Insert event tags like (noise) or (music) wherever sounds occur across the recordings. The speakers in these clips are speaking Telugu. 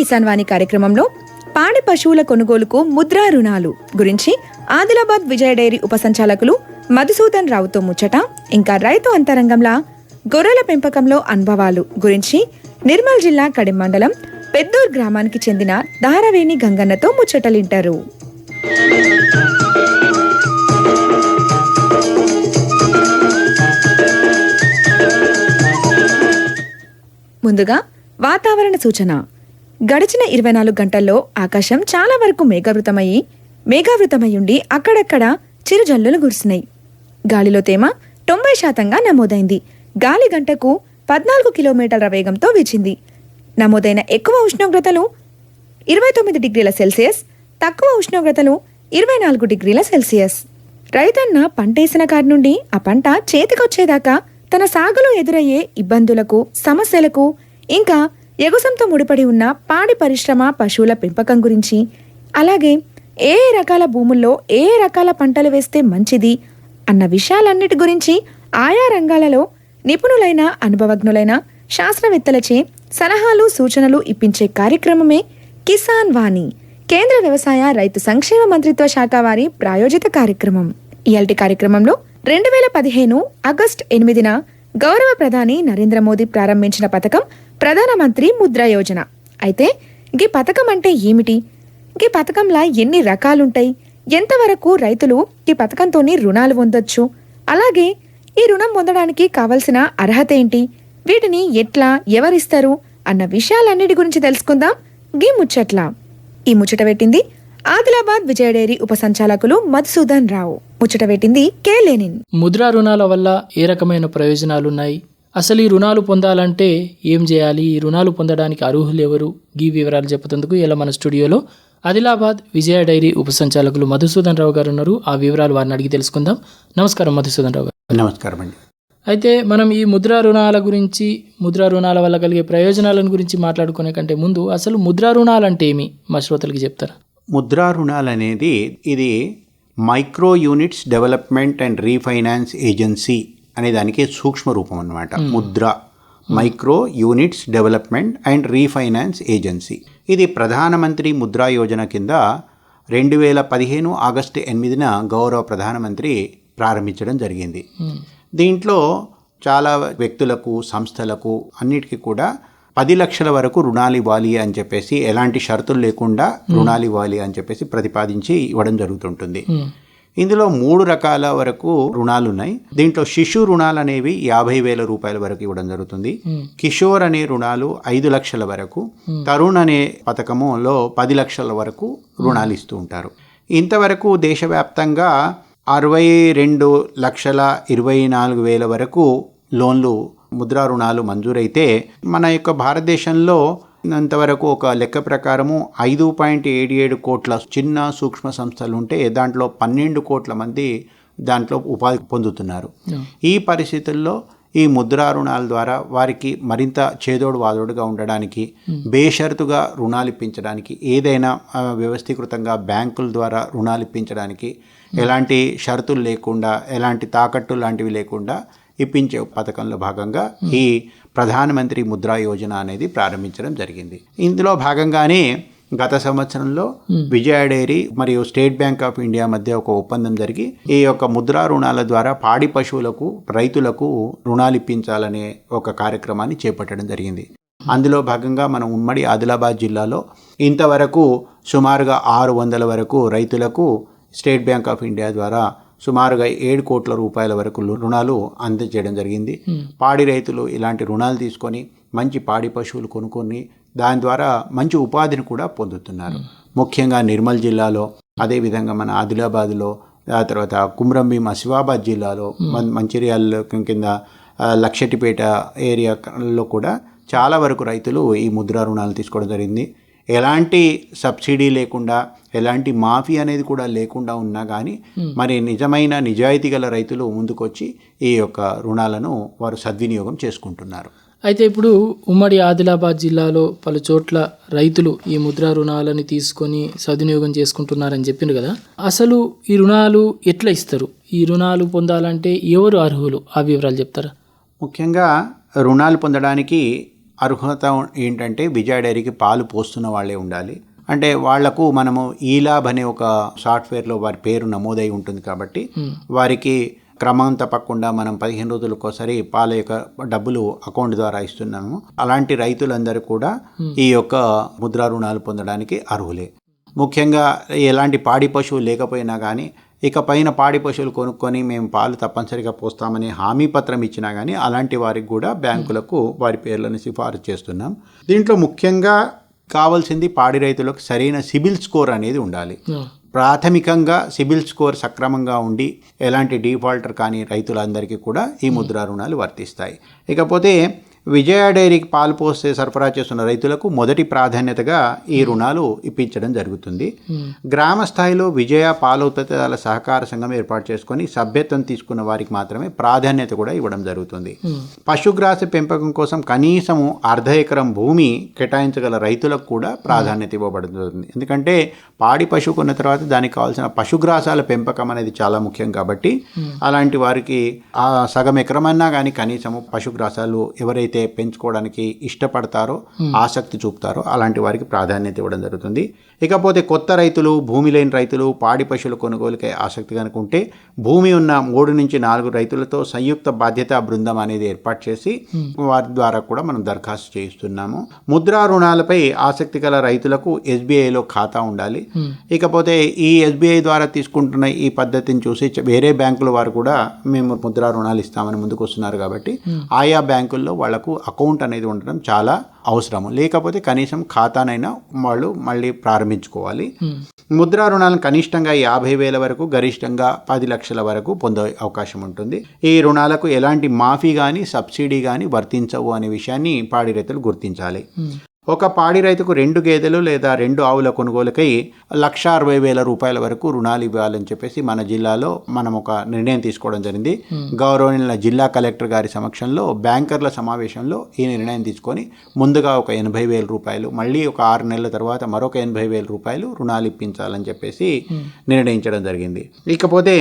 కిసాన్ వాణి కార్యక్రమంలో పాడి పశువుల కొనుగోలుకు ముద్రా రుణాలు గురించి ఆదిలాబాద్ విజయ డైరీ ఉప సంచాలకులు మధుసూదన్ రావుతో ముచ్చట ఇంకా రైతు అంతరంగంలా గొర్రెల పెంపకంలో అనుభవాలు గురించి నిర్మల్ జిల్లా కడిం మండలం పెద్దూర్ గ్రామానికి చెందిన దారవేణి గంగన్నతో ముచ్చటలింటారు. ముందుగా వాతావరణ సూచన. గడిచిన ఇరవై నాలుగు గంటల్లో ఆకాశం చాలా వరకు మేఘావృతమయ్యి మేఘావృతమయ్యుండి అక్కడక్కడ చిరుజల్లులు కురిసినాయి. గాలిలో తేమ తొంభై శాతంగా నమోదైంది. గాలి గంటకు పద్నాలుగు కిలోమీటర్ల వేగంతో వీచింది. నమోదైన ఎక్కువ ఉష్ణోగ్రతలు ఇరవై తొమ్మిది డిగ్రీల సెల్సియస్ తక్కువ ఉష్ణోగ్రతలు ఇరవై నాలుగు డిగ్రీల సెల్సియస్. రైతన్న పంటేసిన కాడి నుండి ఆ పంట చేతికొచ్చేదాకా తన సాగులో ఎదురయ్యే ఇబ్బందులకు సమస్యలకు ఇంకా ఎగుసంతో ముడిపడి ఉన్న పాడి పరిశ్రమ పశువుల పెంపకం గురించి. అలాగే ఏ ఏ రకాల భూముల్లో ఏ ఏ రకాల పంటలు వేస్తే మంచిది అన్న విషయాలన్నిటి గురించి ఆయా రంగాలలో నిపుణులైన అనుభవజ్ఞులైన శాస్త్రవేత్తలచే సలహాలు సూచనలు ఇప్పించే కార్యక్రమమే కిసాన్ వాణి కేంద్ర వ్యవసాయ రైతు సంక్షేమ మంత్రిత్వ శాఖ వారి ప్రాయోజిత కార్యక్రమం. ఇయాల్టి కార్యక్రమంలో రెండు వేల పదిహేను ఆగస్టు ఎనిమిదిన గౌరవ ప్రధాని నరేంద్ర మోదీ ప్రారంభించిన పథకం ప్రధానమంత్రి ముద్రా యోజన. అయితే గీ పథకం అంటే ఏమిటి? గీ పథకంలా ఎన్ని రకాలుంటాయి? ఎంతవరకు రైతులు ఈ పథకంతోని రుణాలు పొందొచ్చు? అలాగే ఈ రుణం పొందడానికి కావలసిన అర్హత ఏంటి? వీటిని ఎట్లా ఎవరిస్తారు? అన్న విషయాలన్నిటి గురించి తెలుసుకుందాం గీ ముచ్చట్ల. ఈ ముచ్చట పెట్టింది ఆదిలాబాద్ విజయ డైరీ ఉప సంచాలకులు మధుసూదన్ రావు. ముచ్చట పెట్టింది కే లెనిన్. ముద్రా రుణాల వల్ల ఏ రకమైన ప్రయోజనాలున్నాయి? అసలు ఈ రుణాలు పొందాలంటే ఏం చేయాలి? ఈ రుణాలు పొందడానికి అర్హులు ఎవరు ఈ వివరాలు చెప్పుతందుకు ఇలా మన స్టూడియోలో ఆదిలాబాద్ విజయ డైరీ ఉప సంచాలకులు మధుసూదన్ రావు గారు ఉన్నారు. ఆ వివరాలు వారిని అడిగి తెలుసుకుందాం. నమస్కారం మధుసూదన్ రావు గారు. నమస్కారం అండి. అయితే మనం ఈ ముద్రా రుణాల గురించి ముద్రా రుణాల వల్ల కలిగే ప్రయోజనాలను గురించి మాట్లాడుకునే కంటే ముందు అసలు ముద్రా రుణాలు అంటే ఏమి? మా శ్రోతలకి చెప్తారా? ముద్రా రుణాలు అనేది ఇది micro units development and refinance agency అనే దానికి సూక్ష్మ రూపం అన్నమాట Mudra micro units development and refinance agency. ఇది ప్రధానమంత్రి ముద్రా యోజన కింద రెండు వేల పదిహేను ఆగస్టు ఎనిమిదిన గౌరవ ప్రధానమంత్రి ప్రారంభించడం జరిగింది. దీంట్లో చాలా వ్యక్తులకు సంస్థలకు అన్నిటికీ కూడా పది లక్షల వరకు రుణాలు ఇవ్వాలి అని చెప్పేసి ఎలాంటి షరతులు లేకుండా రుణాలు ఇవ్వాలి అని చెప్పేసి ప్రతిపాదించి ఇవ్వడం జరుగుతుంటుంది. ఇందులో మూడు రకాల వరకు రుణాలు ఉన్నాయి దీంట్లో శిశు రుణాలు అనేవి యాభై వేల రూపాయల వరకు ఇవ్వడం జరుగుతుంది. కిషోర్ అనే రుణాలు ఐదు లక్షల వరకు తరుణ్ అనే పథకములో పది లక్షల వరకు రుణాలు ఇస్తూ ఉంటారు. ఇంతవరకు దేశవ్యాప్తంగా అరవై రెండు లక్షల ఇరవై నాలుగు వేల వరకు లోన్లు ముద్రా రుణాలు మంజూరైతే మన యొక్క భారతదేశంలో అంతవరకు ఒక లెక్క ప్రకారము ఐదు పాయింట్ ఏడు ఏడు కోట్ల చిన్న సూక్ష్మ సంస్థలు ఉంటే దాంట్లో పన్నెండు కోట్ల మంది దాంట్లో ఉపాధి పొందుతున్నారు. ఈ పరిస్థితుల్లో ఈ ముద్రా రుణాల ద్వారా వారికి మరింత చేదోడు వాదోడుగా ఉండడానికి బేషరతుగా రుణాలు ఇప్పించడానికి ఏదైనా వ్యవస్థీకృతంగా బ్యాంకుల ద్వారా రుణాలు ఇప్పించడానికి ఎలాంటి షరతులు లేకుండా ఎలాంటి తాకట్టు లాంటివి లేకుండా ఇప్పించే పథకంలో భాగంగా ఈ ప్రధానమంత్రి ముద్రా యోజన అనేది ప్రారంభించడం జరిగింది. ఇందులో భాగంగానే గత సంవత్సరంలో విజయ డైరీ మరియు స్టేట్ బ్యాంక్ ఆఫ్ ఇండియా మధ్య ఒక ఒప్పందం జరిగి ఈ యొక్క ముద్రా రుణాల ద్వారా పాడి పశువులకు రైతులకు రుణాలు ఇప్పించాలనే ఒక కార్యక్రమాన్ని చేపట్టడం జరిగింది. అందులో భాగంగా మనం ఉమ్మడి ఆదిలాబాద్ జిల్లాలో ఇంతవరకు సుమారుగా ఆరు వందల వరకు రైతులకు స్టేట్ బ్యాంక్ ఆఫ్ ఇండియా ద్వారా సుమారుగా ఏడు కోట్ల రూపాయల వరకు రుణాలు అందజేయడం జరిగింది. పాడి రైతులు ఇలాంటి రుణాలు తీసుకొని మంచి పాడి పశువులు కొనుక్కొని దాని ద్వారా మంచి ఉపాధిని కూడా పొందుతున్నారు. ముఖ్యంగా నిర్మల్ జిల్లాలో అదేవిధంగా మన ఆదిలాబాద్లో ఆ తర్వాత కుమ్రంభీం ఆసిఫాబాద్ జిల్లాలో మం- మంచిర్యాల కింద లక్షటిపేట ఏరియాలో కూడా చాలా వరకు రైతులు ఈ ముద్రా రుణాలు తీసుకోవడం జరిగింది. ఎలాంటి సబ్సిడీ లేకుండా ఎలాంటి మాఫీ అనేది కూడా లేకుండా ఉన్నా కానీ మరి నిజమైన నిజాయితీ గల రైతులు ముందుకొచ్చి ఈ యొక్క రుణాలను వారు సద్వినియోగం చేసుకుంటున్నారు. అయితే ఇప్పుడు ఉమ్మడి ఆదిలాబాద్ జిల్లాలో పలు చోట్ల రైతులు ఈ ముద్రా రుణాలని తీసుకొని సద్వినియోగం చేసుకుంటున్నారని చెప్పిండు కదా. అసలు ఈ రుణాలు ఎట్లా ఇస్తారు? ఈ రుణాలు పొందాలంటే ఎవరు అర్హులు? ఆ వివరాలు చెప్తారా? ముఖ్యంగా రుణాలు పొందడానికి అర్హత ఏంటంటే విజయ డైరీకి పాలు పోస్తున్న వాళ్ళే ఉండాలి. అంటే వాళ్ళకు మనము ఈలాబ్ అనే ఒక సాఫ్ట్వేర్లో వారి పేరు నమోదై ఉంటుంది కాబట్టి వారికి క్రమం తప్పకుండా మనం పదిహేను రోజులకు ఒకసారి పాల యొక్క డబ్బులు అకౌంట్ ద్వారా ఇస్తున్నాము. అలాంటి రైతులందరూ కూడా ఈ యొక్క ముద్రా రుణాలు పొందడానికి అర్హులే. ముఖ్యంగా ఎలాంటి పాడి పశువులు లేకపోయినా కానీ ఇక పైన పాడి పశువులు కొనుక్కొని మేము పాలు తప్పనిసరిగా పోస్తామని హామీ పత్రం ఇచ్చినా కానీ అలాంటి వారికి కూడా బ్యాంకులకు వారి పేర్లను సిఫారసు చేస్తున్నాం. దీంట్లో ముఖ్యంగా కావాల్సింది పాడి రైతులకు సరైన సిబిల్ స్కోర్ అనేది ఉండాలి. ప్రాథమికంగా సిబిల్ స్కోర్ సక్రమంగా ఉండి ఎలాంటి డిఫాల్టర్ కానీ రైతులందరికీ కూడా ఈ ముద్రా రుణాలు వర్తిస్తాయి. ఇకపోతే విజయ డైరీకి పాలు పోస్తే సరఫరా చేస్తున్న రైతులకు మొదటి ప్రాధాన్యతగా ఈ రుణాలు ఇప్పించడం జరుగుతుంది. గ్రామ స్థాయిలో విజయ పాల ఉత్పత్తిదారుల సహకార సంఘం ఏర్పాటు చేసుకొని సభ్యత్వం తీసుకున్న వారికి మాత్రమే ప్రాధాన్యత కూడా ఇవ్వడం జరుగుతుంది. పశుగ్రాస పెంపకం కోసం కనీసము అర్ధ ఎకరం భూమి కేటాయించగల రైతులకు కూడా ప్రాధాన్యత ఇవ్వబడుతుంది. ఎందుకంటే పాడి పశువు కొన్న తర్వాత దానికి కావాల్సిన పశుగ్రాసాల పెంపకం అనేది చాలా ముఖ్యం కాబట్టి అలాంటి వారికి ఆ సగం ఎకరమన్నా కానీ కనీసము పశుగ్రాసాలు ఎవరైతే పెంచుకోవడానికి ఇష్టపడతారో ఆసక్తి చూపుతారో అలాంటి వారికి ప్రాధాన్యత ఇవ్వడం జరుగుతుంది. ఇకపోతే కొత్త రైతులు భూమి లేని రైతులు పాడి పశువుల కొనుగోలుకై ఆసక్తి కనుక ఉంటే భూమి ఉన్న మూడు నుంచి నాలుగు రైతులతో సంయుక్త బాధ్యతా బృందం అనేది ఏర్పాటు చేసి వారి ద్వారా కూడా మనం దరఖాస్తు చేయిస్తున్నాము. ముద్రా రుణాలపై ఆసక్తి గల రైతులకు ఎస్బీఐలో ఖాతా ఉండాలి. ఇకపోతే ఈ ఎస్బీఐ ద్వారా తీసుకుంటున్న ఈ పద్ధతిని చూసి వేరే బ్యాంకుల వారు కూడా మేము ముద్రా రుణాలు ఇస్తామని ముందుకు వస్తున్నారు కాబట్టి ఆయా బ్యాంకుల్లో వాళ్ళకు అకౌంట్ అనేది ఉండడం చాలా అవసరం లేకపోతే కనీసం ఖాతానైనా వాళ్ళు మళ్ళీ ప్రారంభించుకోవాలి. ముద్రా రుణాలను కనిష్టంగా యాభై వేల వరకు గరిష్టంగా పది లక్షల వరకు పొందే అవకాశం ఉంటుంది. ఈ రుణాలకు ఎలాంటి మాఫీ కానీ సబ్సిడీ కానీ వర్తించవు అనే విషయాన్ని పాడి రైతులు గుర్తించాలి. ఒక పాడి రైతుకు రెండు గేదెలు లేదా రెండు ఆవుల కొనుగోలుకై లక్ష అరవై వేల రూపాయల వరకు రుణాలు ఇవ్వాలని చెప్పేసి మన జిల్లాలో మనం ఒక నిర్ణయం తీసుకోవడం జరిగింది. గౌరవనీయుల జిల్లా కలెక్టర్ గారి సమక్షంలో బ్యాంకర్ల సమావేశంలో ఈ నిర్ణయం తీసుకొని ముందుగా ఒక ఎనభై వేల రూపాయలు మళ్ళీ ఒక ఆరు నెలల తర్వాత మరొక ఎనభై వేల రూపాయలు రుణాలు ఇప్పించాలని చెప్పేసి నిర్ణయించడం జరిగింది. ఇకపోతే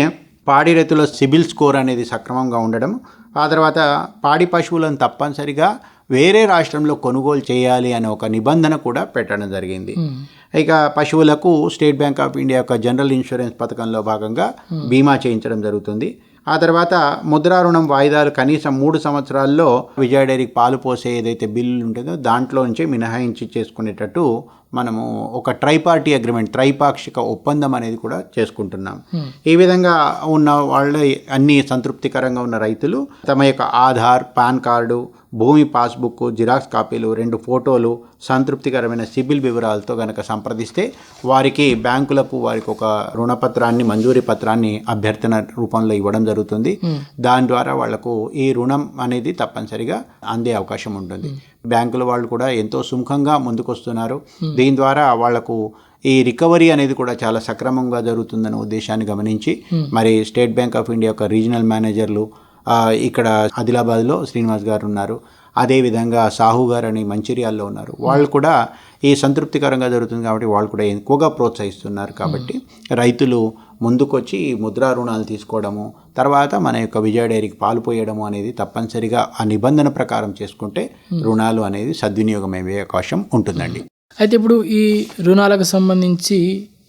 పాడి రైతుల సిబిల్ స్కోర్ అనేది సక్రమంగా ఉండడం ఆ తర్వాత పాడి పశువులను తప్పనిసరిగా వేరే రాష్ట్రంలో కొనుగోలు చేయాలి అనే ఒక నిబంధన కూడా పెట్టడం జరిగింది. ఇక పశువులకు స్టేట్ బ్యాంక్ ఆఫ్ ఇండియా యొక్క జనరల్ ఇన్సూరెన్స్ పథకంలో భాగంగా బీమా చేయించడం జరుగుతుంది. ఆ తర్వాత ముద్రా రుణం వాయిదాలు కనీసం మూడు సంవత్సరాల్లో విజయ డైరీకి పాలు పోసే ఏదైతే బిల్లు ఉంటుందో దాంట్లో నుంచే మినహాయించి చేసుకునేటట్టు మనము ఒక ట్రైపార్టీ అగ్రిమెంట్ త్రైపాక్షిక ఒప్పందం అనేది కూడా చేసుకుంటున్నాం. ఈ విధంగా ఉన్న వాళ్ళ అన్ని సంతృప్తికరంగా ఉన్న రైతులు తమ యొక్క ఆధార్ పాన్ కార్డు భూమి పాస్బుక్ జిరాక్స్ కాపీలు రెండు ఫోటోలు సంతృప్తికరమైన సిబిల్ వివరాలతో గనక సంప్రదిస్తే వారికి బ్యాంకులకు వారికి ఒక రుణపత్రాన్ని మంజూరీ పత్రాన్ని అభ్యర్థన రూపంలో ఇవ్వడం జరుగుతుంది. దాని ద్వారా వాళ్ళకు ఈ రుణం అనేది తప్పనిసరిగా అందే అవకాశం ఉంటుంది. బ్యాంకుల వాళ్ళు కూడా ఎంతో సుముఖంగా ముందుకొస్తున్నారు. దీని ద్వారా వాళ్ళకు ఈ రికవరీ అనేది కూడా చాలా సక్రమంగా జరుగుతుందనే ఉద్దేశాన్ని గమనించి మరి స్టేట్ బ్యాంక్ ఆఫ్ ఇండియా యొక్క రీజనల్ మేనేజర్లు ఇక్కడ ఆదిలాబాద్లో శ్రీనివాస్ గారు ఉన్నారు. అదేవిధంగా సాహు గారు అని మంచిర్యాల్లో ఉన్నారు. వాళ్ళు కూడా ఈ సంతృప్తికరంగా జరుగుతుంది కాబట్టి వాళ్ళు కూడా ఎక్కువగా ప్రోత్సహిస్తున్నారు కాబట్టి రైతులు ముందుకొచ్చి ఈ ముద్రా రుణాలు తీసుకోవడము తర్వాత మన యొక్క విజయ డైరీకి పాలు పోయడము అనేది తప్పనిసరిగా ఆ నిబంధన ప్రకారం చేసుకుంటే రుణాలు అనేది సద్వినియోగం అయ్యే అవకాశం ఉంటుందండి. అయితే ఇప్పుడు ఈ రుణాలకు సంబంధించి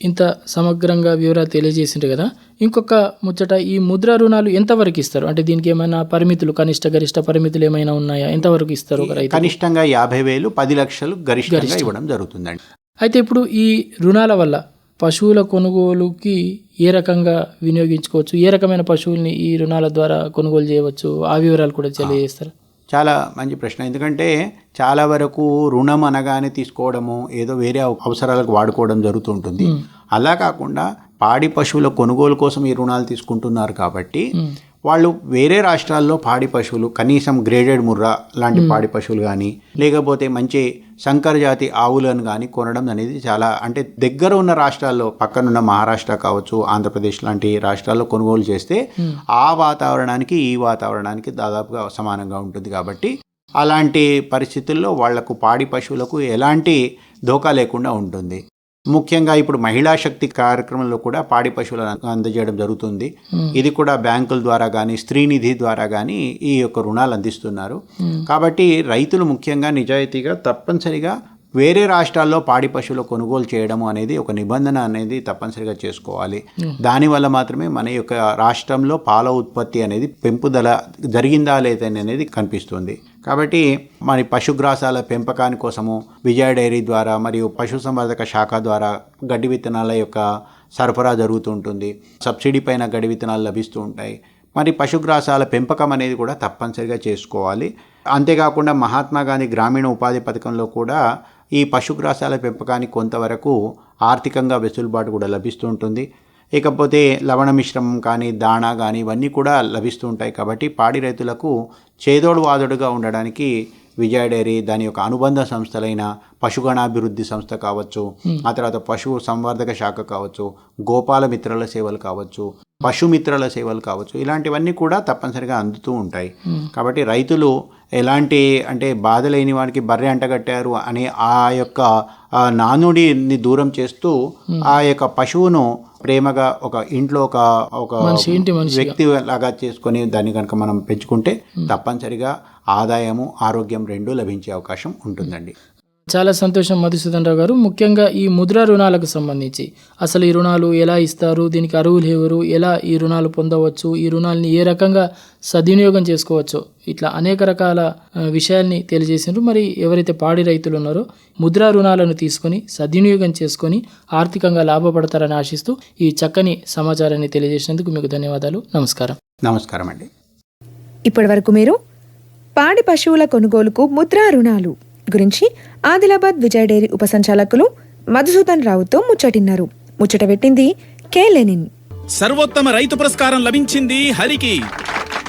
ఇంత సమగ్రంగా వివరాలు తెలియజేసిండ్రు కదా. ఇంకొక ముచ్చట ఈ ముద్ర రుణాలు ఎంతవరకు ఇస్తారు? అంటే దీనికి ఏమైనా పరిమితులు కనిష్ట గరిష్ట పరిమితులు ఏమైనా ఉన్నాయా? ఎంతవరకు ఇస్తారు ఒక రైతు కనిష్టంగా యాభై వేలు పది లక్షలు గరిష్టంగా ఇవ్వడం జరుగుతుందండి. అయితే ఇప్పుడు ఈ రుణాల వల్ల పశువుల కొనుగోలుకి ఏ రకంగా వినియోగించుకోవచ్చు? ఏ రకమైన పశువుల్ని ఈ రుణాల ద్వారా కొనుగోలు చేయవచ్చు? ఆ వివరాలు కూడా తెలియజేస్తారు? చాలా మంచి ప్రశ్న. ఎందుకంటే చాలా వరకు రుణం అనగానే తీసుకోవడము ఏదో వేరే అవ- అవసరాలకు వాడుకోవడం జరుగుతుంటుంది అలా కాకుండా పాడి పశువుల కొనుగోలు కోసం ఈ రుణాలు తీసుకుంటున్నారు కాబట్టి వాళ్ళు వేరే రాష్ట్రాల్లో పాడి పశువులు కనీసం గ్రేడెడ్ ముర్రా లాంటి పాడి పశువులు కానీ లేకపోతే మంచి సంకర జాతి ఆవులను కానీ కొనడం అనేది చాలా అంటే దగ్గర ఉన్న రాష్ట్రాల్లో పక్కనున్న మహారాష్ట్ర కావచ్చు ఆంధ్రప్రదేశ్ లాంటి రాష్ట్రాల్లో కొనుగోలు చేస్తే ఆ వాతావరణానికి ఈ వాతావరణానికి దాదాపుగా సమానంగా ఉంటుంది కాబట్టి అలాంటి పరిస్థితుల్లో వాళ్ళకు పాడి పశువులకు ఎలాంటి ధోకా లేకుండా ఉంటుంది. ముఖ్యంగా ఇప్పుడు మహిళా శక్తి కార్యక్రమంలో కూడా పాడి పశువులను అందజేయడం జరుగుతుంది. ఇది కూడా బ్యాంకుల ద్వారా కానీ స్త్రీనిధి ద్వారా కానీ ఈ యొక్క రుణాలు అందిస్తున్నారు. కాబట్టి రైతులు ముఖ్యంగా నిజాయితీగా తప్పనిసరిగా వేరే రాష్ట్రాల్లో పాడి పశువుల కొనుగోలు చేయడం అనేది ఒక నిబంధన అనేది తప్పనిసరిగా చేసుకోవాలి. దానివల్ల మాత్రమే మన యొక్క రాష్ట్రంలో పాల ఉత్పత్తి అనేది పెంపుదల జరిగిందా లేదా అనేది కనిపిస్తుంది. కాబట్టి మరి పశుగ్రాసాల పెంపకాని కోసము విజయ డైరీ ద్వారా మరియు పశుసంవర్ధక శాఖ ద్వారా గడ్డి విత్తనాల యొక్క సరఫరా జరుగుతుంటుంది. సబ్సిడీ పైన గడ్డి విత్తనాలు లభిస్తూ ఉంటాయి. మరి పశుగ్రాసాల పెంపకం అనేది కూడా తప్పనిసరిగా చేసుకోవాలి. అంతేకాకుండా మహాత్మా గాంధీ గ్రామీణ ఉపాధి పథకంలో కూడా ఈ పశుగ్రాసాల పెంపకానికి కొంతవరకు ఆర్థికంగా వెసులుబాటు కూడా లభిస్తూ ఉంటుంది ఇకపోతే లవణ మిశ్రమం కానీ దాణా కానీ ఇవన్నీ కూడా లభిస్తూ ఉంటాయి కాబట్టి పాడి రైతులకు చేదోడు వాదోడుగా ఉండడానికి విజయ డైరీ దాని యొక్క అనుబంధ సంస్థలైన పశుగణాభివృద్ధి సంస్థ కావచ్చు ఆ తర్వాత పశు సంవర్ధక శాఖ కావచ్చు గోపాల మిత్రుల సేవలు కావచ్చు పశుమిత్రుల సేవలు కావచ్చు ఇలాంటివన్నీ కూడా తప్పనిసరిగా అందుతూ ఉంటాయి. కాబట్టి రైతులు ఎలాంటి అంటే బాధ లేని వానికి బర్రె అంటగట్టారు అనే ఆ యొక్క నానుడిని దూరం చేస్తూ ఆ యొక్క పశువును ప్రేమగా ఒక ఇంట్లో ఒక ఒక. వ్యక్తి లాగా చేసుకొని దాన్ని కనుక మనం పెంచుకుంటే తప్పనిసరిగా ఆదాయము ఆరోగ్యం రెండూ లభించే అవకాశం ఉంటుందండి. చాలా సంతోషం మధుసూదన్ రావు గారు. ముఖ్యంగా ఈ ముద్ర రుణాలకు సంబంధించి. అసలు ఈ రుణాలు ఎలా ఇస్తారు? దీనికి అర్హులు ఎవరు? ఎలా ఈ రుణాలు పొందవచ్చు? ఈ రుణాలని ఏ రకంగా సద్వినియోగం చేసుకోవచ్చో? ఇట్లా అనేక రకాల విషయాల్ని తెలియజేసినారు. మరి ఎవరైతే పాడి రైతులు ఉన్నారో ముద్రా రుణాలను తీసుకొని సద్వినియోగం చేసుకొని ఆర్థికంగా లాభపడతారని ఆశిస్తూ ఈ చక్కని సమాచారాన్ని తెలియజేసినందుకు మీకు ధన్యవాదాలు. నమస్కారం. నమస్కారం అండి. ఇప్పటివరకు మీరు పాడి పశువుల కొనుగోలుకు ముద్రా రుణాలు గురించి ఆదిలాబాద్ విజయ డైరీ ఉపసంచాలకులు మధుసూదన్ రావుతో ముచ్చటిన్నారు. ముచ్చట పెట్టింది కె లెనిన్. సర్వోత్తమ రైతు పురస్కారం లభించింది హరికి.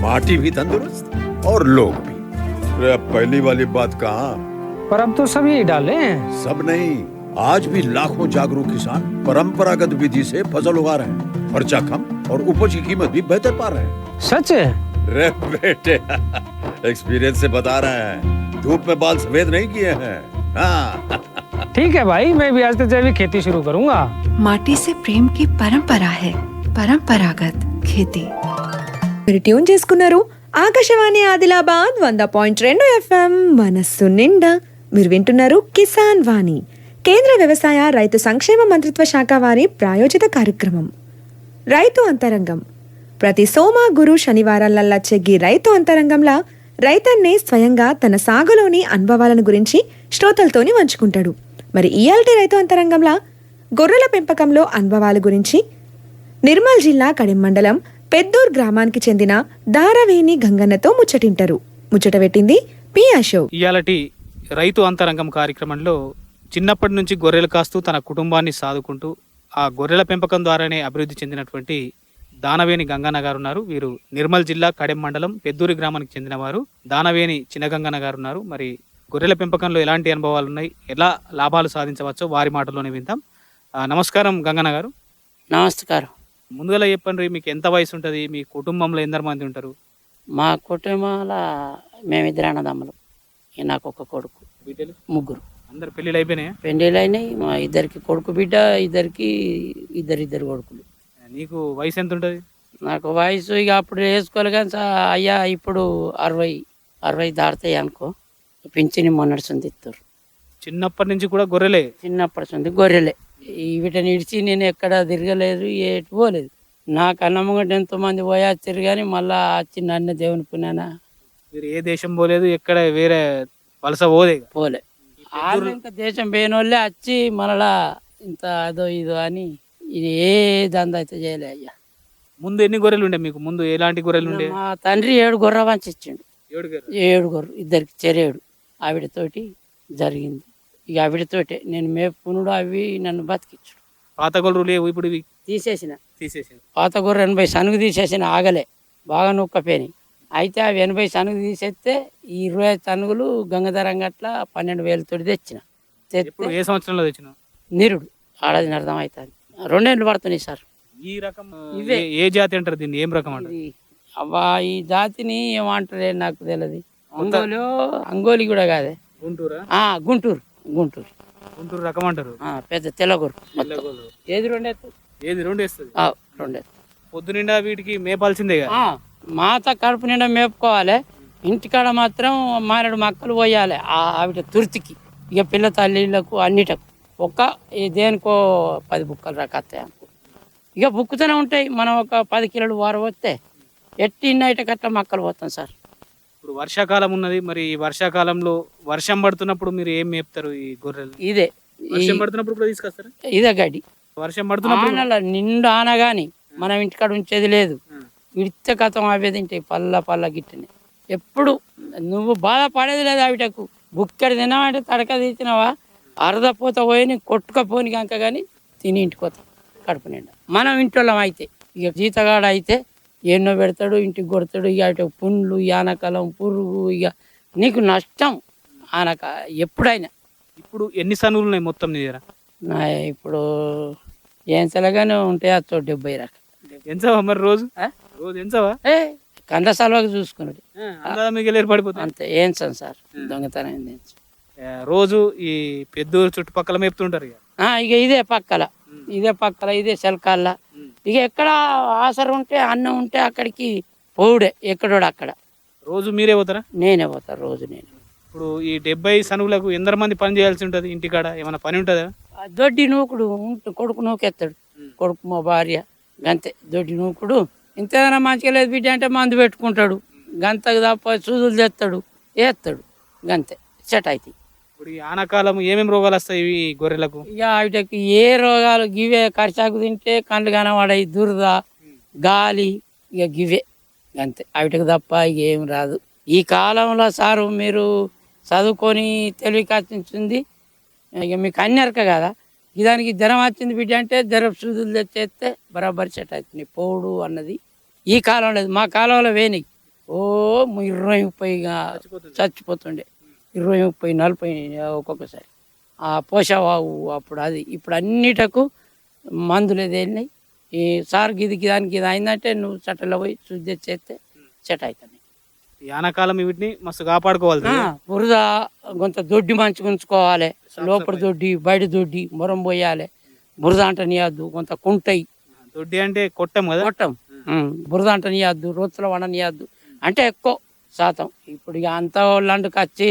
माटी भी तंदुरुस्त और लोग भी। अरे अब पहली वाली बात कहाँ? पर अब तो सब यही डाले हैं। सब नहीं आज भी लाखों जागरूक किसान परंपरागत विधि से फ़सल उगा रहे हैं। खर्चा कम और उपज की कीमत भी बेहतर पा रहे हैं। सच है? रे बेटे (laughs) एक्सपीरियंस से बता रहे हैं। धूप में बाल सफ़ेद नहीं किए हैं। हाँ। ठीक है भाई मैं भी आज से जैविक खेती शुरू करूँगा। माटी से प्रेम की परंपरा है परंपरागत खेती। మీరు ట్యూన్ చేసుకున్నారు. ఆకాశవాణి ఆదిలాబాద్ వంద పాయింట్ రెండు ఎఫ్ఎం మనస్సు నిండా. మీరు వింటున్నారు కిసాన్ వాణి కేంద్ర వ్యవసాయ రైతు సంక్షేమ మంత్రిత్వ శాఖ వారి ప్రాయోజిత కార్యక్రమం. రైతు అంతరంగం. ప్రతి సోమ గురు శనివారాలల్లా చెగ్గి రైతు అంతరంగంలా రైతన్నే స్వయంగా తన సాగులోని అనుభవాలను గురించి శ్రోతలతోని పంచుకుంటాడు. మరి ఇయాల్టి రైతు అంతరంగంలా గొర్రెల పెంపకంలో అనుభవాల గురించి నిర్మల్ జిల్లా కడిం మండలం పెద్దూర్ గ్రామానికి చెందిన దారవేణి గంగన్నతో ముచ్చటింటారు. ముచ్చట పెట్టింది పి అశోక్. ఇయాలటి రైతు అంతరంగం కార్యక్రమంలో చిన్నప్పటి నుంచి గొర్రెలు కాస్తూ తన కుటుంబాన్ని సాదుకుంటూ ఆ గొర్రెల పెంపకం ద్వారానే అభివృద్ధి చెందినటువంటి దానవేణి గంగన్న గారు ఉన్నారు వీరు నిర్మల్ జిల్లా కడెం మండలం పెద్దూరి గ్రామానికి చెందినవారు. దానవేణి చిన్నగంగన్న గారు ఉన్నారు మరి గొర్రెల పెంపకంలో ఎలాంటి అనుభవాలు ఉన్నాయి ఎలా లాభాలు సాధించవచ్చో వారి మాటలోనే విందాం. ఆ, నమస్కారం గంగన్న గారు. నమస్కారం. ముందుగా చెప్పండి మీకు ఎంత వయసు ఉంటుంది? మీ కుటుంబంలో ఎందరు మంది ఉంటారు? మా కుటుంబంలో మేమిద్దరు అన్నదమ్ములు. నాకు ఒక కొడుకు. బిడ్డలు? ముగ్గురు. అందరు పెళ్ళిళ్ళు అయిపోయినాయా? పెళ్ళిళ్ళు అయినాయి. మా ఇద్దరికి కొడుకు బిడ్డ ఇద్దరికి ఇద్దరిద్దరు కొడుకులు. నీకు వయసు ఎంత ఉంటుంది? నాకు వయసు ఇక అప్పుడు వేసుకోవాలి కానీ అయ్యా ఇప్పుడు అరవై అరవై దాటుతాయి అనుకో పింఛని మొన్నటి సొంత ఇస్తారు. చిన్నప్పటి నుంచి కూడా గొర్రెలే? చిన్నప్పటి సొంత గొర్రెలే. వీటిని ఇడిచి నేను ఎక్కడ తిరగలేదు ఏటు పోలేదు నాకు అన్నమ్మగంట ఎంతో మంది పోయొచ్చారు కానీ మళ్ళా వచ్చి నన్ను దేవుని పుణ్యాన మీరు ఏ దేశం పోలేదు ఎక్కడ వేరే వలస పోదే ఇక. పోలే. వాళ్ళు ఇంకా దేశం పోయిన వాళ్ళే వచ్చి మరలా ఇంత అదో ఇదో అని ఇది ఏ దందా అయితే చేయలే అయ్యా. ముందు ఎన్ని గొర్రెలు ఉండే మీకు? ముందు ఎలాంటి గొర్రెలు ఉండే? మా తండ్రి ఏడు గొర్రె పంచి ఇచ్చిండు. ఏడు ఏడు గొర్రె ఇద్దరికి చెరేడు. ఆవిడతోటి జరిగింది. ఇక ఆవిడతోటే నేను మేపుకునుడు అవి నన్ను బతికించుడు పాత గొర్రెలు లేవు ఇప్పుడు ఇవి? తీసేసిన. తీసేసింది పాత గొర్రె ఎనభై సనుగు తీసేసిన ఆగలే. బాగా నొక్కపోయినాయి. అయితే అవి ఎనభై సనుగు తీసేస్తే ఈ ఇరవై సనుగులు గంగధరం గట్ల పన్నెండు వేలతోటి తెచ్చిన. ఇప్పుడు ఏ సంవత్సరంలో తెచ్చిన నిరుడు. ఆడది అర్థం అవుతుంది రెండేళ్ళు పడుతున్నాయి సార్. ఈ రకం ఇవే. ఏ- జాతి అంటారు దీన్ని? ఏం రకం అంటారు? అవ్వా ఈ జాతిని ఏమంటారే? నాకు తెలియదు అంగోలు అంగోలి కూడా కాదే. గుంటూరా? గుంటూరు. గుంటూరు. గుంటూరు రకం అంటారు ఆ, పెద్ద తెల్లగూరు మొత్తం. తెల్లగొర్రెలు. ఏది రెండెత్తు ఏది రెండు వేస్తుంది? రెండెత్తు పొద్దునిండా వీటికి మేపాల్సిందే కదా మాత కడుపు నిండా మేపుకోవాలి. ఇంటికాడ మాత్రం మానేడు మక్కలు పోయాలి ఆ ఆవిడ తుర్తికి ఇక పిల్ల తల్లిళ్ళకు అన్నిటకు. ఒక్క ఈ దేనికో పది బుక్కలు రకత్తాయి అనుకో ఇక బుక్కుతూనే ఉంటాయి. మనం ఒక పది కిలోలు వారం వస్తే ఎట్టి నైట్ అట్లా మక్కలు పోతాం సార్. ఇప్పుడు వర్షాకాలం ఉన్నది మరి ఈ వర్షాకాలంలో వర్షం పడుతున్నప్పుడు మీరు ఏం మేపుతారు ఈ గొర్రెలు? ఇదే. వర్షం పడుతున్నప్పుడు కూడా తీసుకొస్తారా? ఇదే గడ్డి. వర్షం పడుతున్నప్పుడు ఆనల నిండు ఆన కానీ మనం ఇంటికాడ ఉంచేది లేదు. ఇడితే కథం అవే తింటాయి పల్ల పల్ల గిట్టని. ఎప్పుడు నువ్వు బాధపడేది లేదు ఆవిటకు బుక్కడి తినమంటే తడక తీసినావా? అరదపోత పోయి కొట్టుకపోని కనుక కానీ తిని ఇంటికి పోతాం కడుపు నిండా. మనం ఇంటోళ్ళం అయితే ఇక జీతగాడ అయితే ఎన్నో పెడతాడు ఇంటికి కొడతాడు ఇక అటు పుండ్లు ఈ ఆనకాలం పురుగు ఇక నీకు నష్టం ఆనక ఎప్పుడైనా. ఇప్పుడు ఎన్ని సనువులు ఉన్నాయి మొత్తం నీ దగ్గర? నా ఇప్పుడు ఏం సెలగానే ఉంటాయి అచ్చో డెబ్బై రకాలు ఎంచవా మరి రోజు? రోజు ఎంచవా ఏ కండ సలవాకి మీకు ఏర్పడిపోతుంది అంతే ఏం సార్ దొంగతనం ఏంది ఏం సార్. రోజు ఈ పెద్దూరు చుట్టుపక్కల మేపుతుంటారు ఇక. ఆ, ఇక ఇదే పక్కల. ఇదే పక్కల ఇదే సెల్కాల్ల. ఇక ఎక్కడ ఆసర ఉంటే అన్నం ఉంటే అక్కడికి పోవుడే ఎక్కడోడు అక్కడ. రోజు మీరే పోతారా? నేనే పోతా రోజు నేను. ఇప్పుడు ఈ డెబ్బై సనువులకు ఎందరు మంది పని చేయాల్సి ఉంటుంది ఇంటికాడ? ఏమైనా పని ఉంటుందా? దొడ్డి నూకుడు ఉంటు- కొడుకు నూకెత్తాడు. కొడుకు మా భార్య గంతే. దొడ్డి నూకుడు ఇంతేదైనా మంచిగా లేదు బిడ్డ అంటే మందు పెట్టుకుంటాడు. గంతకు తప్ప సూదులు తెస్తాడు వేస్తాడు గంతే. సెట్ అవుతాయి ఇప్పుడు ఈ ఆనకాలం ఏమేమి రోగాలు వస్తాయి ఈ గొర్రెలకు? ఇక వీటికి ఏ రోగాలు గివే కరిచాకు తింటే కళ్ళు కనబడాయి దురద గాలి ఇక గివే అంతే. వీటికి తప్ప ఇక ఏం రాదు. ఈ కాలంలో సారు మీరు చదువుకొని తెలివి కాచించింది ఇక మీకు అన్నరక కదా? దానికి జ్వరం వచ్చింది బిడ్డ అంటే జ్వరం సూదులు తెచ్చేస్తే బరాబర్ సెట్ అవుతుంది. పోవుడు అన్నది ఈ కాలం లేదు. మా కాలంలో వేని ఓ ఇరవై ముప్పై చచ్చిపోతుండే. ఇరవై ముప్పై నలభై ఒక్కొక్కసారి. ఆ పోషవావు అప్పుడు అది ఇప్పుడు అన్నిటకు మందులు వెళ్ళినాయి? ఈ సార్ గిది దానికి ఇది అయిందంటే నువ్వు చట్టలో పోయి శుద్ధి చేస్తే చెట్ అవుతుంది. ఈ ఆనకాలం వీటిని మస్తు కాపాడుకోవాలి బురద కొంత దొడ్డి మంచిగా ఉంచుకోవాలి. లోపల దొడ్డి బయట దొడ్డి మొరం పోయాలి. బురద అంట నీయద్దు కొంత కుంటయి దొడ్డి అంటే కొట్టం కదా? కొట్టం. బురద అంట నీయద్దు రొత్తుల వండ నీయద్దు అంటే ఎక్కువ శాతం. ఇప్పుడు అంత వాళ్ళందుకు వచ్చి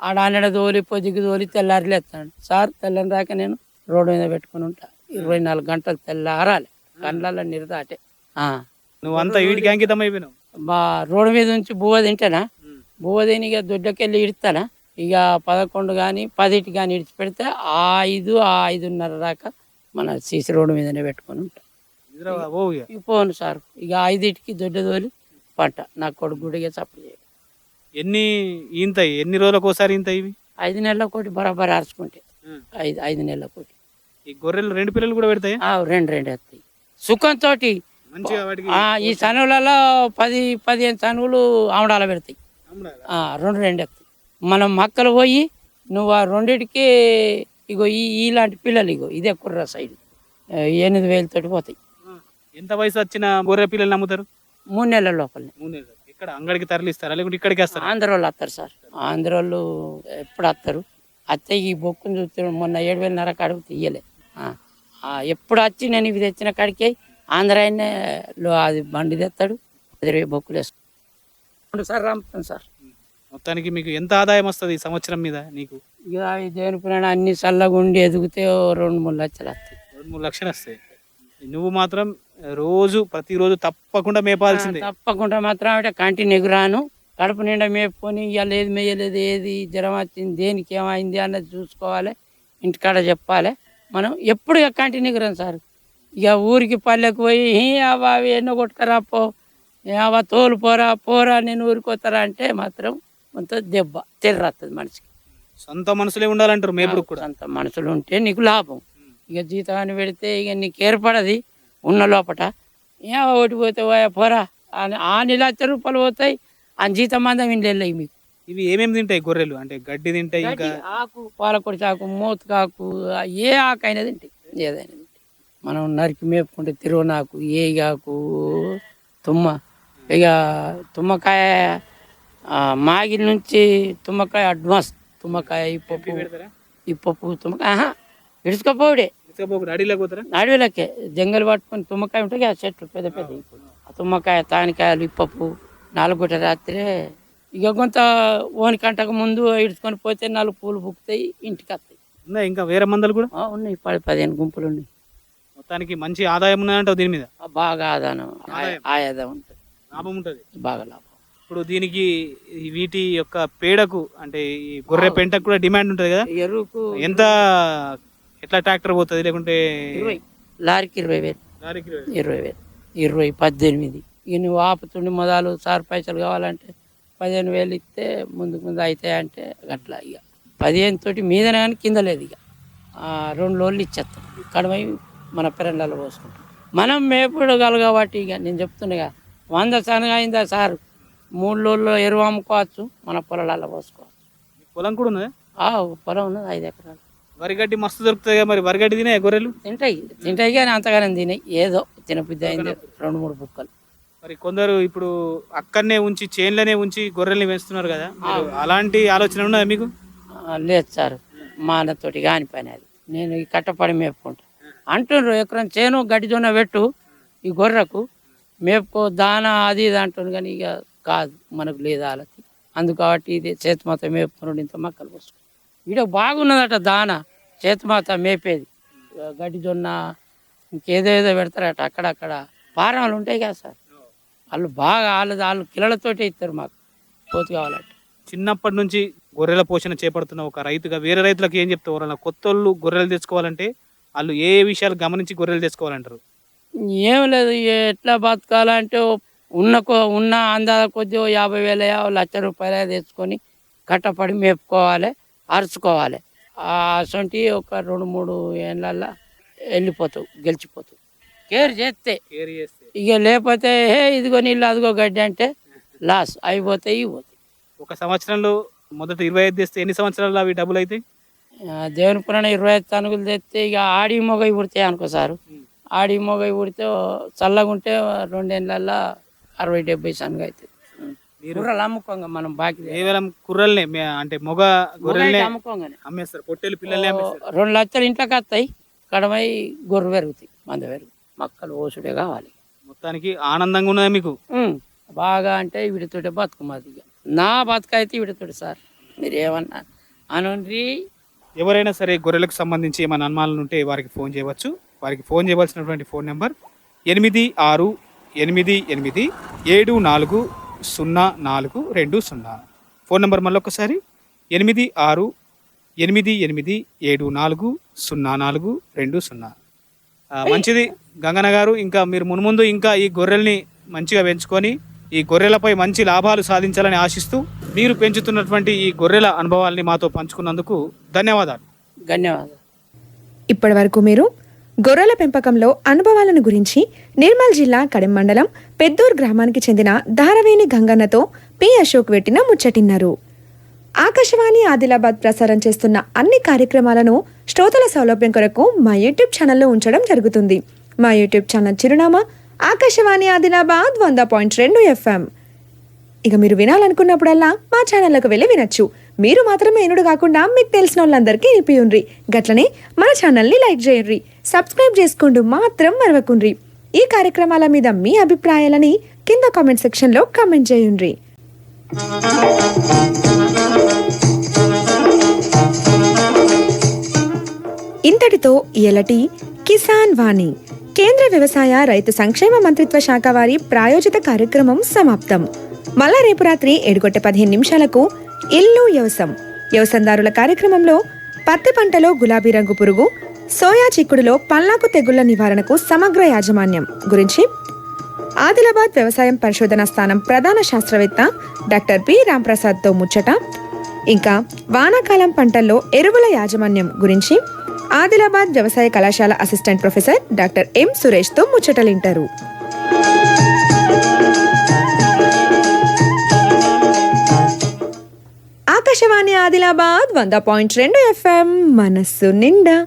ఆడ ఆనడ తోలి పొద్దుకి తోలి తెల్లారి లేస్తాడు. సార్ తెల్లని రాక నేను రోడ్డు మీద పెట్టుకుని ఉంటా. ఇరవై నాలుగు గంటలు తెల్లారాలి. కండ్లలో నిరదాటే ఆ. నువ్వు అంతా వీటికి అంకితం అయిపోయినావు. మా రోడ్డు మీద నుంచి బువ్వ తింటానా? బువ్వ తిని ఇక దొడ్డకెళ్ళి ఇడతానా ఇక పదకొండు కానీ పదిటి కానీ ఇడిచి పెడితే ఆ ఐదు ఆ ఐదున్నర దాకా మన సీసీ రోడ్డు మీదనే పెట్టుకొని ఉంటాం. పోను సార్. ఇక ఐదింటికి దొడ్డదోలి పంట. నా కొడుకు గుడిగా చప్పుడు చేయాలి. ఎన్ని ఈంతాయి? ఎన్ని రోజులకు ఒకసారి ఈంతాయి ఇవి? ఐదు నెలల కోటి బరాబర్ అరుచుకుంటే. ఐదు ఐదు నెలల కోటి ఈ గొర్రెలు రెండు పిల్లలు కూడా పెడతాయి? ఆ, రెండు రెండు వస్తాయి. సుఖంతో ఈ చనువులలో పది పదిహేను చనువులు ఆమడాల పెడతాయి. రెండు రెండు వస్తాయి. మనం మక్కలు పోయి నువ్వు ఆ రెండిటికి ఇగో ఈ ఇలాంటి పిల్లలు ఇగో ఇదే కుర్ర సైడ్. ఎనిమిది వేలతోటి పోతాయి. ఎంత వయసు వచ్చిన గొర్రె పిల్లల్ని అమ్ముతారు మూడు నెలల లోపలనే. మూడు నెలలు. ఇక్కడ అంగడికి తరలిస్తారా? లేకుంటే ఇక్కడికి వస్తారా? ఆంధ్ర వాళ్ళు వస్తారు సార్. ఆంధ్ర వాళ్ళు ఎప్పుడు వస్తారు? అత్తే ఈ బొక్కును చూస్తే మొన్న ఏడు వేలన్నర కాడికి తీయలే. ఎప్పుడు వచ్చి నేను ఇవి తెచ్చిన కాడికి ఆంధ్ర ఆయన్నే లో- అది బండి తెస్తాడు. ఇరవై బొక్కులు వేసుకుంటాడు. సార్ రామ్తాను సార్. మొత్తానికి మీకు ఎంత ఆదాయం వస్తుంది ఈ సంవత్సరం మీద నీకు? ఇక అవి దేని పురాణ అన్ని చల్లగా ఉండి ఎదిగితే రెండు మూడు లక్షలు వస్తాయి. రెండు మూడు లక్షలు వస్తాయి. నువ్వు మాత్రం రోజు ప్రతిరోజు తప్పకుండా మేపాల్సిందే. తప్పకుండా మాత్రం ఆవిడ కంటిన్యూ ఎగురాను కడుపు నిండా మేపుకొని ఇవాళ ఏది మేయలేదు ఏది జ్వరం వచ్చింది దేనికి ఏమైంది అన్నది చూసుకోవాలి. ఇంటికాడ చెప్పాలి. మనం ఎప్పుడు ఇక కంటిన్యూ ఎగురాను సార్. ఇక ఊరికి పల్లెకు పోయి "హీ అవ్వ అవి ఎన్నో కొట్టుకరా పో. ఏ అవ్వ తోలు పోరా పోరా నేను ఊరికి వస్తారా అంటే మాత్రం కొంత దెబ్బ తెర్రస్తుంది మనిషికి. సొంత మనుషులే ఉండాలంటారు మేపుడు కూడా. అంత మనుషులు ఉంటే నీకు లాభం. ఇక జీతాన్ని పెడితే ఇక నీకు ఏర్పడది. ఉన్న లోపట. ఏ ఒకటి పోతే పోరా. అని ఆ నెల లక్ష రూపాయలు పోతాయి ఆ జీతం మందం ఇంట్లో వెళ్ళాయి మీకు. ఇవి ఏమేమి తింటాయి గొర్రెలు? అంటే గడ్డి తింటాయి ఇంకా? ఆకు పాలకొడి ఆకు మూతకాకు ఏ ఆకు అయినా తింటాయి. ఏదైనా మనం నరికి మేపుకుంటే తిరువనాకు ఏగాకు తుమ్మ. ఇక తుమ్మకాయ మాగిల నుంచి తుమ్మకాయ అడ్వాన్స్. తుమ్మకాయ ఈ పప్పు. ఈ పప్పు తుమ్మకాయ ఆహా, ఇసుకపోకుండా అడవిలోకి జంగలు పట్టుకొని తుమ్మకాయ ఉంటాయి కదా చెట్లు పెద్ద పెద్ద. ఆ తుమ్మకాయ తానికాయలు ఇప్పప్పు నాలుగుట రాత్రే. ఇక కొంత ఓని కంటకు ముందు ఇడుచుకొని పోతే నాలుగు పూలు బుక్కుతాయి ఇంటికి వస్తాయి. ఉన్నాయి ఇంకా వేరే మందలు కూడా? ఆ, ఉన్నాయి. పది పదిహేను గుంపులు ఉన్నాయి. మొత్తానికి మంచి ఆదాయం ఉన్నదంటావు దీని మీద? ఆ, బాగా ఆదానం ఆయ- ఆదాయం. ఉంటుంది. లాభం ఉంటుంది. బాగా లాభం. ఇప్పుడు దీనికి ఈ వీటి యొక్క పేడకు అంటే ఈ గొర్రె పెంటకు కూడా డిమాండ్ ఉంటుంది కదా? ఎరువుకు ఎంత ఎట్లా ట్రాక్టర్ పోతుంది? లేకుంటే ఇరవై. లారీకి ఇరవై వేలు. లారీకి ఇరవై. ఇరవై వేలు. ఇరవై పద్దెనిమిది. ఇక నువ్వు ఆపుతుండి మొదలు సార్ పైసలు కావాలంటే పదిహేను వేలు ఇస్తే ముందుకు ముందు అవుతాయి అంటే అట్లా ఇక. పదిహేను తోటి మీదనే కానీ కింద లేదు ఇక. ఆ, రెండు లోళ్ళు ఇచ్చేస్తాం. కడమై మన పెరండాలో పోసుకుంటాం. మనం మేపుడు కాబట్టి ఇక నేను చెప్తుండగా వంద సనగా అయిందా సార్? మూడు లోళ్ళు ఎరువు అమ్ముకోవచ్చు మన పొలాలలో పోసుకోవచ్చు. పొలం కూడా ఉన్నదా? ఆ, పొలం ఉన్నది ఐదు ఎకరాలు. వరిగడ్డి మస్తు దొరుకుతుంది కదా మరి వరిగడ్డి తినే గొర్రెలు? తింటాయి. తింటాయి కానీ అంతగానే తినాయి. ఏదో తినబుద్ధి అయింది. రెండు మూడు బుక్కలు మరి కొందరు ఇప్పుడు అక్కడనే ఉంచి చేన్లనే ఉంచి గొర్రెల్ని పెంచుతున్నారు కదా. అలాంటి ఆలోచన ఉన్నదా మీకు? లేదు సార్. మా అన్నతోటి కాని పని అది. నేను ఈ కట్టపడి మేపుకుంటా. అంటుండ్రు ఎకరం చేను గడ్డి జొన్న పెట్టు. ఈ గొర్రెకు మేపుకో దాన అది ఇది అంటుండ్రు కానీ ఇక కాదు. మనకు లేదు ఆలతి. అందుకు కాబట్టి ఇది చేతిమాత మేపుకున్నాడు ఇంత మక్కలు పోసుకుని ఈడ బాగున్నదట దాన. చేతిమాత మేపేది. గడ్డి జొన్న ఇంకేదేదో పెడతారట అక్కడక్కడ. పారాలు ఉంటాయి కదా సార్. వాళ్ళు బాగా వాళ్ళు వాళ్ళు కిలలతోటే ఇస్తారు మాకు. పోతు కావాలంటే. చిన్నప్పటి నుంచి గొర్రెల పోషణ చేపడుతున్న ఒక రైతుగా వేరే రైతులకు ఏం చెప్తావు? ఎవరైనా కొత్త వాళ్ళు గొర్రెలు తెచ్చుకోవాలంటే వాళ్ళు ఏ ఏ విషయాలు గమనించి గొర్రెలు తెచ్చుకోవాలంటారు? ఏం లేదు ఎట్లా బతకాలంటే ఉన్న కొ- ఉన్న అందాల కొద్ది ఓ యాభై వేల లక్ష రూపాయలు తెచ్చుకొని కట్టపడి మేపుకోవాలి. అరుచుకోవాలి ఆ అసొంటి ఒక రెండు మూడు ఏళ్ళల్లో వెళ్ళిపోతావు గెలిచిపోతావు. కేర్ చేస్తే. కేర్ చేస్తే. ఇక లేకపోతే హే ఇదిగో నీళ్ళు అదిగో గడ్డి అంటే లాస్ అయిపోతాయి పోతాయి ఒక సంవత్సరంలో మొదట ఇరవై ఐదు తెస్తే ఎన్ని సంవత్సరాలు అవి డబ్బులు అవుతాయి? దేవుని పురాణ ఇరవై ఐదు తనుగులు తెస్తే ఇక ఆడి మొగ పుడితాయి అనుకో సారు. ఆడి మొగ పుడితే చల్లగా ఉంటే రెండేళ్ళల్లో అరవై డెబ్బై సనుగు అవుతుంది కూరలు అమ్ముకోంగా మనం బాకీ కేవలం కుర్రల్ని అంటే మొగ గొర్రెల్ని అమ్ముకోంగానే. అమ్మేస్తారు. పొట్టేలు పిల్లల్ని అమ్మేస్తారు. రెండు లక్షలు ఇంట్లోకి వస్తాయి. కడమై గొర్రె పెరుగుతాయి మంద పెరుగు మొక్కలు ఓసుడే కావాలి. మొత్తానికి ఆనందంగా ఉన్నదా మీకు? బాగా అంటే వీటితోటే బతుకు మాది. నా బతుకు అయితే వీటితోటి సార్. మీరు ఏమన్నా అనుండ్రి? ఎవరైనా సరే గొర్రెలకు సంబంధించి ఏమైనా అనుమానాలు ఉంటే వారికి ఫోన్ చేయవచ్చు. వారికి ఫోన్ చేయవలసినటువంటి ఫోన్ నెంబర్ ఎనిమిది ఆరు ఎనిమిది ఎనిమిది ఏడు నాలుగు సున్నా నాలుగు రెండు సున్నా. ఫోన్ నెంబర్ మళ్ళొకసారి ఎనిమిది ఆరు ఎనిమిది ఎనిమిది ఏడు నాలుగు సున్నా నాలుగు రెండు సున్నా. మంచిది. గంగన్న గారు ఇంకా మీరు మున్ముందు ఇంకా ఈ గొర్రెల్ని మంచిగా పెంచుకొని ఈ గొర్రెలపై మంచి లాభాలు సాధించాలని ఆశిస్తూ మీరు పెంచుతున్నటువంటి ఈ గొర్రెల అనుభవాల్ని మాతో పంచుకున్నందుకు ధన్యవాదాలు. ధన్యవాదాలు. ఇప్పటి వరకు మీరు గొర్రెల పెంపకంలో అనుభవాలను గురించి నిర్మల్ జిల్లా కడెం మండలం పెద్దూర్ గ్రామానికి చెందిన ధారవేణి గంగన్నతో పి అశోక్ వెట్టిన ముచ్చటిన్నారు. ఆకాశవాణి ఆదిలాబాద్ ప్రసారం చేస్తున్న అన్ని కార్యక్రమాలను శ్రోతల సౌలభ్యం కొరకు మా యూట్యూబ్ ఛానల్లో ఉంచడం జరుగుతుంది. మా యూట్యూబ్ ఛానల్ చిరునామా ఆకాశవాణి ఆదిలాబాద్ వంద పాయింట్ రెండు ఎఫ్ఎం. ఇక మీరు వినాలనుకున్నప్పుడల్లా మా ఛానళ్ళకు వెళ్ళి వినొచ్చు. మీరు మాత్రమే ఏనుడు కాకుండా మీకు తెలిసిన వాళ్ళందరికీ నిలిపియుండ్రి గట్లనే మన ఛానల్ని లైక్ చేయండి సబ్స్క్రైబ్ చేసుకుంటూ మాత్రం మరవకుండ్రి. ఈ కార్యక్రమాల మీద మీ అభిప్రాయాలని కింద కామెంట్ సెక్షన్లో కామెంట్ చేయండి ఇంతటితో ఎలటి కిసాన్ వాణి కేంద్ర వ్యవసాయ రైతు సంక్షేమ మంత్రిత్వ శాఖ వారి ప్రాయోజిత కార్యక్రమం సమాప్తం. మళ్ళా రేపు రాత్రి ఏడుగొట్ట పదిహేను నిమిషాలకు ఇల్లు వ్యవసం వ్యవసందారుల కార్యక్రమంలో పత్తి పంటలో గులాబీ రంగు పురుగు సోయా చిక్కుడులో పల్లాకు తెగుళ్ళ నివారణకు సమగ్ర యాజమాన్యం. గురించి ఆదిలాబాద్ వ్యవసాయం పరిశోధన స్థానం ప్రధాన శాస్త్రవేత్త డాక్టర్ పి. రాంప్రసాద్తో ముచ్చట. ఇంకా వానాకాలం పంటల్లో ఎరువుల యాజమాన్యం గురించి ఆదిలాబాద్ వ్యవసాయ కళాశాల అసిస్టెంట్ ప్రొఫెసర్ డాక్టర్ ఎం. సురేష్తో ముచ్చటలింటారు. ఆకాశవాణి ఆదిలాబాద్ వంద పాయింట్ రెండు ఎఫ్ఎం మనస్సు నిండా.